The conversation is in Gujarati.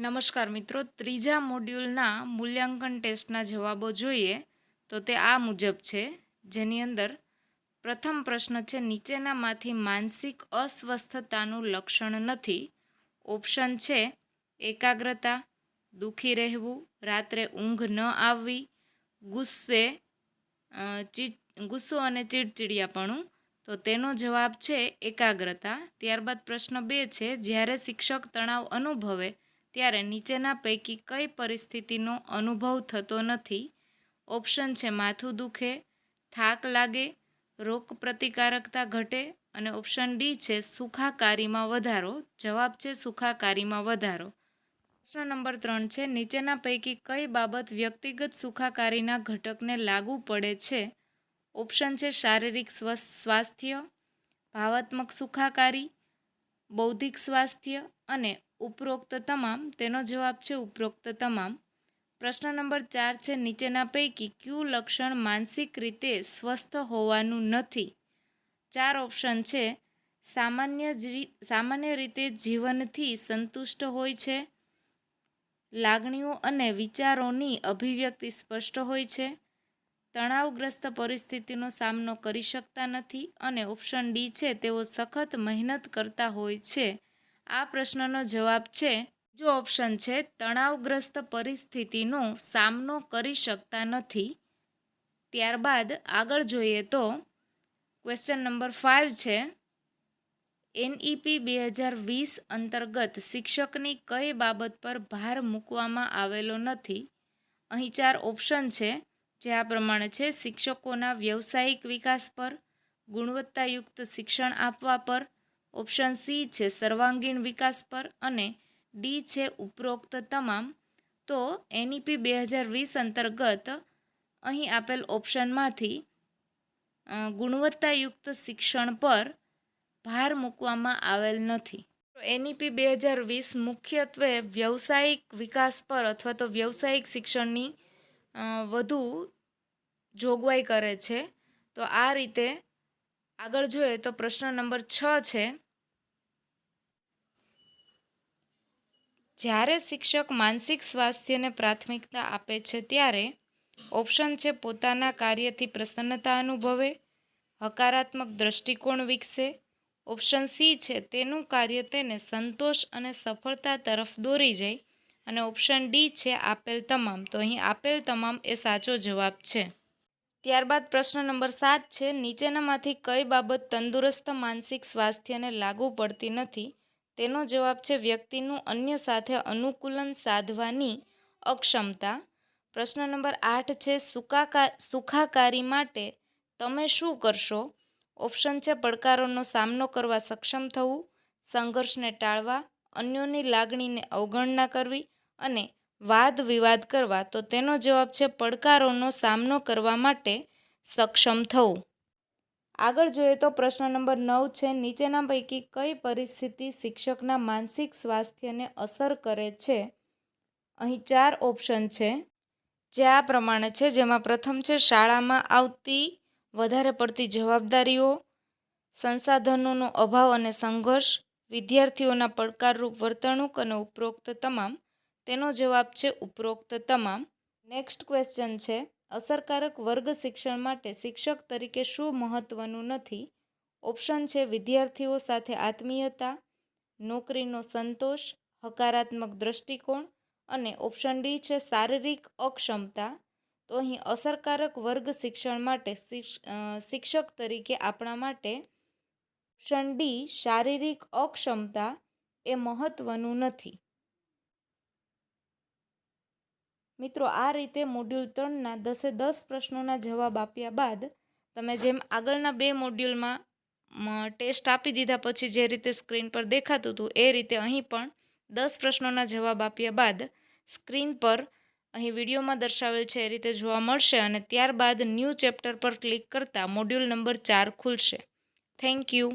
નમસ્કાર મિત્રો, ત્રીજા મોડ્યુલના મૂલ્યાંકન ટેસ્ટના જવાબો જોઈએ તો તે આ મુજબ છે. જેની અંદર પ્રથમ પ્રશ્ન છે, નીચેનામાંથી માનસિક અસ્વસ્થતાનું લક્ષણ નથી. ઓપ્શન છે, એકાગ્રતા, દુઃખી રહેવું, રાત્રે ઊંઘ ન આવવી, ગુસ્સે ગુસ્સો અને ચીડચીડિયાપણું. તો તેનો જવાબ છે, એકાગ્રતા. ત્યારબાદ પ્રશ્ન બે છે, જ્યારે શિક્ષક તણાવ અનુભવે ત્યારે નીચેના પૈકી કઈ પરિસ્થિતિનો અનુભવ થતો નથી. ઓપ્શન છે માથું દુખે, થાક લાગે, રોગ પ્રતિકારકતા ઘટે અને ઓપ્શન ડી છે સુખાકારીમાં વધારો. જવાબ છે સુખાકારીમાં વધારો. પ્રશ્ન નંબર ત્રણ છે નીચેના પૈકી કઈ બાબત વ્યક્તિગત સુખાકારીના ઘટકને લાગુ પડે છે? ઓપ્શન છે શારીરિક સ્વસ્થ સ્વાસ્થ્ય, ભાવાત્મક સુખાકારી, બૌદ્ધિક સ્વાસ્થ્ય અને ઉપરોક્ત તમામ, તેનો જવાબ છે ઉપરોક્ત તમામ. પ્રશ્ન નંબર ચાર છે, નીચેના પૈકી કયું લક્ષણ માનસિક રીતે સ્વસ્થ હોવાનું નથી? ચાર ઓપ્શન છે, સામાન્ય સામાન્ય રીતે જીવનથી સંતુષ્ટ હોય છે. લાગણીઓ અને વિચારોની અભિવ્યક્તિ સ્પષ્ટ હોય છે. તણાવગ્રસ્ત પરિસ્થિતિનો સામનો કરી શકતા નથી અને ઓપ્શન ડી છે, તેઓ સખત મહેનત કરતા હોય છે. આ પ્રશ્નનો જવાબ છે, જો ઓપ્શન છે, તણાવગ્રસ્ત પરિસ્થિતિનો સામનો કરી શકતા નથી. ત્યારબાદ આગળ જોઈએ તો ક્વેશ્ચન નંબર ફાઇવ છે એનઈપી બે હજાર વીસ અંતર્ગત શિક્ષકની કઈ બાબત પર ભાર મૂકવામાં આવેલો નથી? અહીં ચાર ઓપ્શન છે, જે આ પ્રમાણે છે, શિક્ષકોના વ્યવસાયિક વિકાસ પર, ગુણવત્તાયુક્ત શિક્ષણ આપવા પર ઓપ્શન સી છે સર્વાંગીણ વિકાસ પર અને ડી છે ઉપરોક્ત તમામ. તો એનઈપી બે હજાર વીસ અંતર્ગત અહીં આપેલ ઓપ્શનમાંથી ગુણવત્તાયુક્ત શિક્ષણ પર ભાર મૂકવામાં આવેલ નથી. એનઈપી બે હજાર વીસ મુખ્યત્વે વ્યવસાયિક વિકાસ પર અથવા તો વ્યવસાયિક શિક્ષણની વધુ જોગવાઈ કરે છે. તો આ રીતે આગળ જોઈએ તો પ્રશ્ન નંબર છ છે. જ્યારે શિક્ષક માનસિક સ્વાસ્થ્યને પ્રાથમિકતા આપે છે ત્યારે ઓપ્શન છે પોતાના કાર્યથી પ્રસન્નતા અનુભવે, હકારાત્મક દ્રષ્ટિકોણ વિકસે. ઓપ્શન સી છે તેનું કાર્ય તેને સંતોષ અને સફળતા તરફ દોરી જાય. અને ઓપ્શન ડી છે આપેલ તમામ. તો અહીં આપેલ તમામ એ સાચો જવાબ છે. ત્યારબાદ પ્રશ્ન નંબર સાત છે, નીચેનામાંથી કઈ બાબત તંદુરસ્ત માનસિક સ્વાસ્થ્યને લાગુ પડતી નથી? તેનો જવાબ છે, વ્યક્તિનું અન્ય સાથે અનુકૂલન સાધવાની અક્ષમતા. પ્રશ્ન નંબર આઠ છે, સુકાકા, સુખાકારી માટે તમે શું કરશો? ઓપ્શન છે, પડકારોનો સામનો કરવા સક્ષમ થવું, સંઘર્ષને ટાળવા, અન્યોની લાગણીને અવગણના કરવી અને વાદ વિવાદ કરવા, તો તેનો જવાબ છે પડકારોનો સામનો કરવા માટે સક્ષમ થવું. આગળ જોઈએ તો પ્રશ્ન નંબર નવ છે, નીચેના પૈકી કઈ પરિસ્થિતિ શિક્ષકના માનસિક સ્વાસ્થ્યને અસર કરે છે? અહીં ચાર ઓપ્શન છે, જે આ પ્રમાણે છે. જેમાં પ્રથમ છે, શાળામાં આવતી વધારે પડતી જવાબદારીઓ, સંસાધનોનો અભાવ અને સંઘર્ષ, વિદ્યાર્થીઓના પડકારરૂપ વર્તણૂક અને ઉપરોક્ત તમામ તેનો જવાબ છે ઉપરોક્ત તમામ. નેક્સ્ટ ક્વેશ્ચન છે, અસરકારક વર્ગ શિક્ષણ માટે શિક્ષક તરીકે શું મહત્વનું નથી? ઓપ્શન છે, વિદ્યાર્થીઓ સાથે આત્મીયતા, નોકરીનો સંતોષ, હકારાત્મક દ્રષ્ટિકોણ અને ઓપ્શન ડી છે, શારીરિક અક્ષમતા. તો અહીં અસરકારક વર્ગ શિક્ષણ માટે શિક્ષક તરીકે આપણા માટે ઓપ્શન ડી શારીરિક અક્ષમતા એ મહત્વનું નથી. મિત્રો, આ રીતે મોડ્યુલ ત્રણના દસે દસ પ્રશ્નોના જવાબ આપ્યા બાદ તમે જેમ આગળના બે મોડ્યુલમાં ટેસ્ટ આપી દીધા પછી જે રીતે સ્ક્રીન પર દેખાતું હતું, એ રીતે અહીં પણ દસ પ્રશ્નોના જવાબ આપ્યા બાદ સ્ક્રીન પર અહીં વિડીયોમાં દર્શાવેલ છે, એ રીતે જોવા મળશે અને ત્યારબાદ ન્યૂ ચેપ્ટર પર ક્લિક કરતાં મોડ્યુલ નંબર ચાર ખુલશે. Thank you